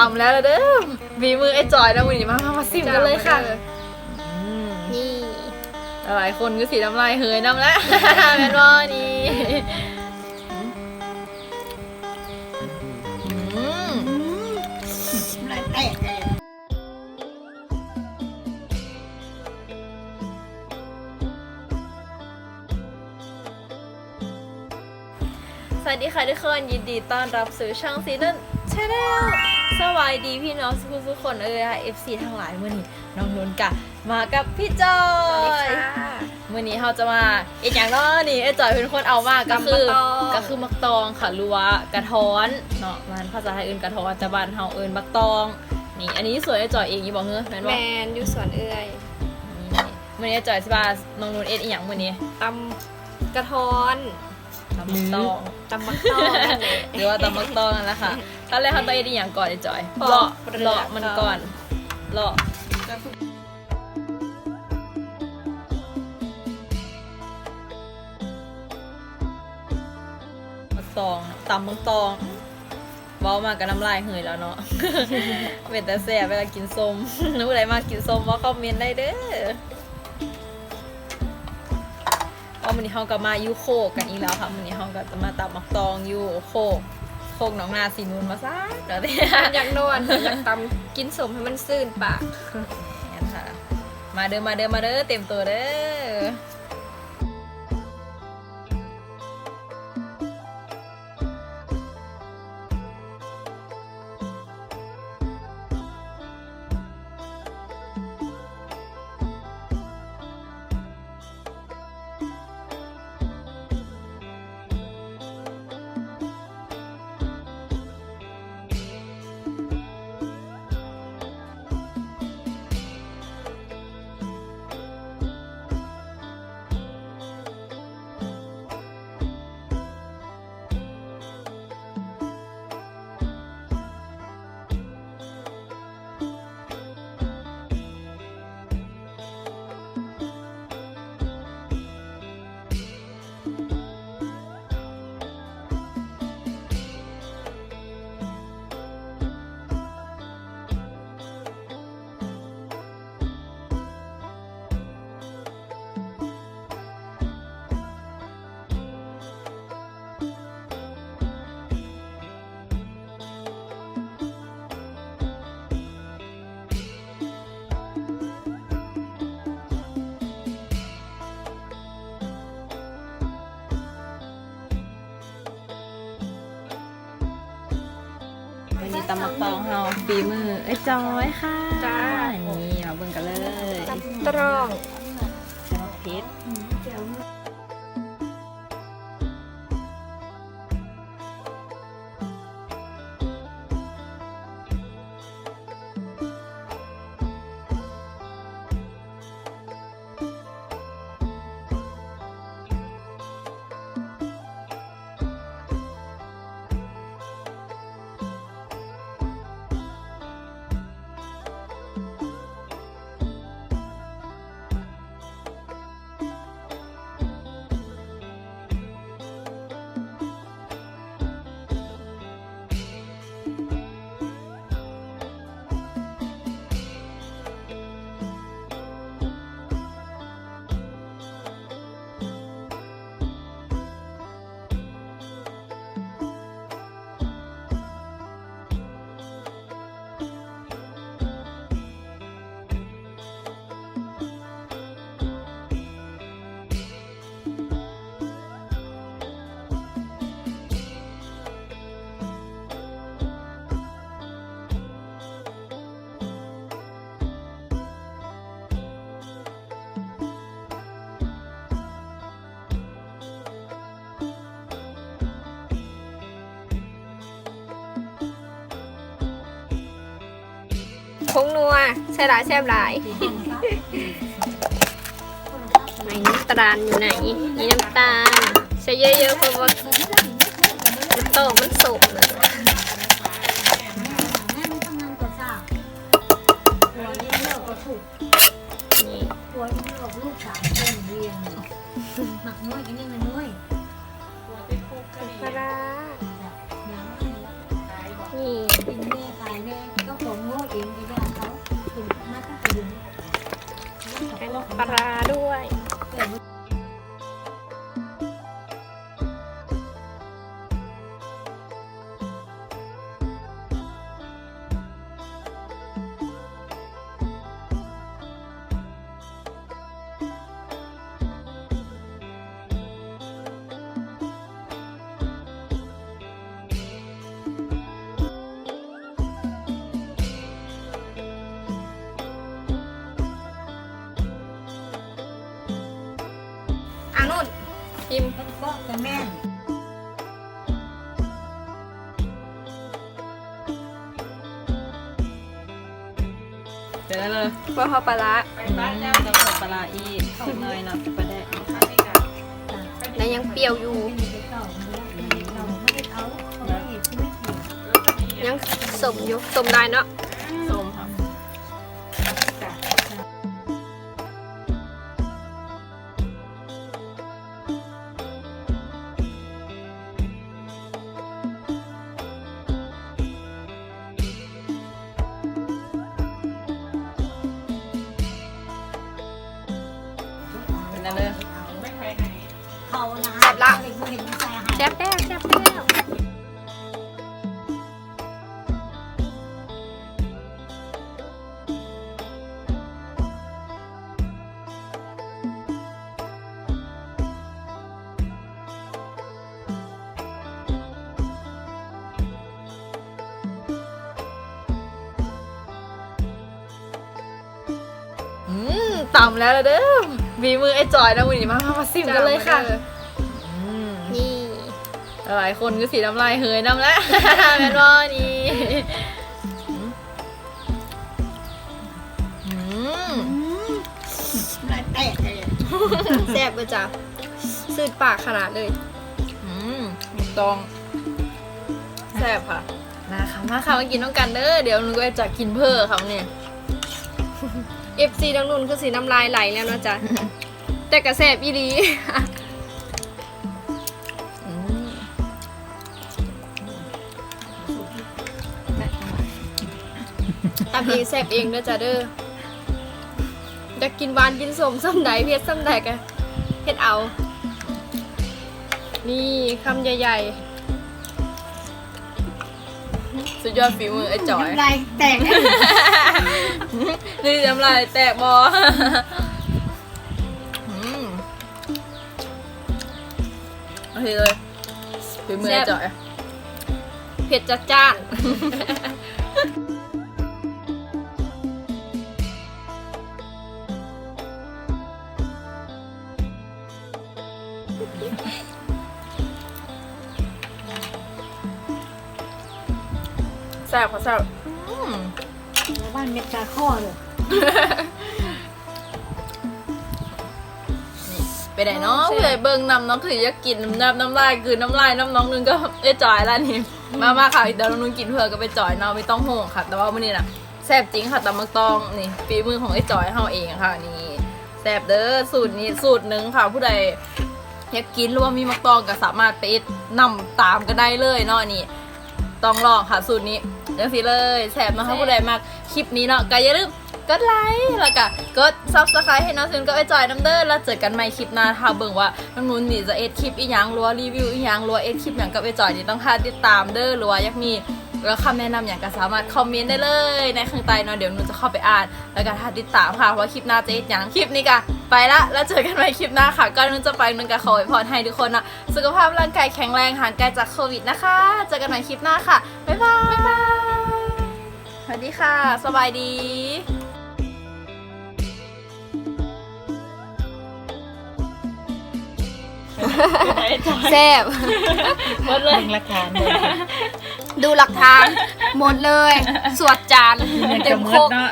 ตำแล้วเด้อมีมือไอ้จอยนะมือนี้มามามาซิมกันเลยค่ะอืมนี่หลายคนก็สีน้ำลายเฮยน้ำแล้วแมนบอนี่อืมลายแตกเลยสวัสดีค่ะทุกคนยินดีต้อนรับสู่ช่องซีนันชาแนล สวัสดีพี่น้องทุกทุกๆคนเอ้ยค่ะ FC ทั้งหลายมื่อนี้น้องนุ่นกะมากับพี่จอยมื่อนี้เราจะมาอีกอย่างเนาะนี่ไอ้จอยเป็นคนเอามากก็คือตำมักตองก็คือมักตองค่ะหรือว่ากระท้อนเนาะมันภาษาไทยเอื่นกระท้อนแต่บ้านเฮาเอื่นมักตอง นี่ อันนี้สวยไอ้จอยเองยี่บอกเฮ้ยแม่นแมบอกนอยู่สวนเอื้อยนี่มื่อนี้ไอ้จอยสิบาน้องนุ่นเอ็ดอีหยังมื่อนี้ตำกระท้อนตำมักตองตำมักตองนั่นแหละหรือว่าตำมักตองนั่นแหละค่ะ ตอนแรกเขาต้องเอ็ดอีหยังก่อนไอ้จอยปอกเลาะเปลือกเลาะมันก่อนเลาะมักตองตำมักตองเว้ามากับน้ำลายเหืยแล้วเนาะเป็นแต่แสบเวลากินส้มนึกอะไรมากินส้มว่าคอมเมนต์ได้เด้อเอาวันนี้เขาก็มายูโคกกันอีกแล้วค่ะวันนี้เขาก็จะมาตับมักตองยูโค กโคกหน้องนาสีนูนมาซะเดี๋ยวเนี่ยอยากนวลอยากตำกินสมให้มันซื่นปากค่ะ มาเด้อมาเด้อมาเด้อเต็มตัวเด้อ ตำมักตองเฮาฝีมือไอ้จอยค่ะจ้านี่มาเบิ่งกันเลยตำตรอง พงนัวใช่หลายแซ่บหลายไหนน้ำตาลอยู่ไหนนี่น้ำตาลใช้เยอะๆเพราะว่ามันโตมันสุกนะแม่ไม่ทำงานก่อสร้างหัวเลี้ยงเลิกก็ถูกนี่หัวเลี้ยงเลิกลูกสามคนเรียนหนักน้อยกันนี่มันน้อยปลาร้าน้ 拜拜。 อิ่มเก็จะแม่เดี๋ยวเลยว่าเปลาร้าไปบ้านแล้วเราปลาร้าอีกของเนยเนาะปลาแดกแล้วยังเปรี้ยวอยู่ ยังสมอยู่สมได้เนาะ นอะไรเลยเขานะแซ่บละเห็นเห็นใส่อาหารแซ่บแล้วแซ่บแล้วอืมต่ำแล้วล่ะเด้อ มีมือไอ้จอยนะวันนี้มามามาซิมกันเลยค่ะอืมนี่หลายคนก็สีน้ำลายเฮยน้ำแล้วแมนบอนี่อืมลายแตกเลยแซ่บเลยจ้ะสืดปากขนาดเลยอืมถูกต้องแซ่บค่ะมาค่ะมาค่ะมากินน้องกันเด้อเดี๋ยวหนูก็จะกินเพิ่มค่ะเนี่ย FC ดังนุ่นคือสีน้ำลายไหลแล้วเนาะจ๊ะแต่กระแซ่บอีหลีอืมตามเพลงแซ่บเองเด้อจ้ะเด้ออยากกินหวานกินสมซ้ำใดเพียรซ้ำใดกันเฮ็ดเอา นี่คำใหญ่ สุดยอดฝีมือไอ้จอย น้ำลายแตกเลยนี่น้ำลายแตกบออืมโอเคเลยฝีมือไอ้จอยๆเผ็ดจัดจ้าน แซ่บค่ะแซ่บอืมบ้านเม็ดกาข้อเลยไปไหนเนาะเพื่อเบิ่งนำน้องคืออยากกินน้ำน้ำลายคือน้ำลายน้ำน้องนึงก็ไอ้จอยแล้วนี่ มามาค่ะเดี๋ยวน้องนึงกินเพื่อก็ไปจอยเนาะไม่ต้องห่วงค่ะ แต่ว่าวันนี้น่ะแซ่บจริงค่ะตำมักตองนี่ฝีมือของไอ้จอยเฮาเองค่ะนี่แซ่บเด้อสูตรนี้สูตรหนึ่งค่ะ ผู้ใดอยากกินหรือว่ามีมักตองก็สามารถไปนำตามก็ได้เลยเนาะนี่ ต้องลองค่ะสูตรนี้เดี๋ยวสิเลยแสบนะคะผู้ใดมากคลิปนี้เนาะก็อย่าลืมกดไลค์แล้วก็กดซับสไครต์ให้น้องซึนก็ไปจอยน้ำเด้อแล้วเจอกันใหม่คลิปหน้าค่ะเบิ่งว่าน้องนุ่นนี่จะเอ็ดคลิปอีหยังรัวรีวิวอีหยังรัวเอ็ดคลิปหยังก็ไปจอยนี่ต้องค่าติดตามเด้อรัวอยากมี แล้วคำแนะนำอย่างก็สามารถคอมเมนต์ได้เลยในข้างใต้เนาะเดี๋ยวหนูจะเข้าไปอ่าน แล้วก็ถ้าติดตามค่ะว่าคลิปหน้าจะเอ็ดหยังคลิปนี้ก็ไปละแล้วเจอกันใหม่คลิปหน้าค่ะก่อนหนูจะไปหนึงก็ขออวยพรให้ทุกคนนะสุขภาพร่างกายแข็งแรงห่างไกลจากโควิดนะคะเจอกันใหม่คลิปหน้าค่ะบ๊ายบายบ๊ายบายสวัสดีค่ะ สบายดีแซ่บหมดเลยราคาเลย ดูหลักฐานหมดเลย สวดจานเต็มโคกเนาะ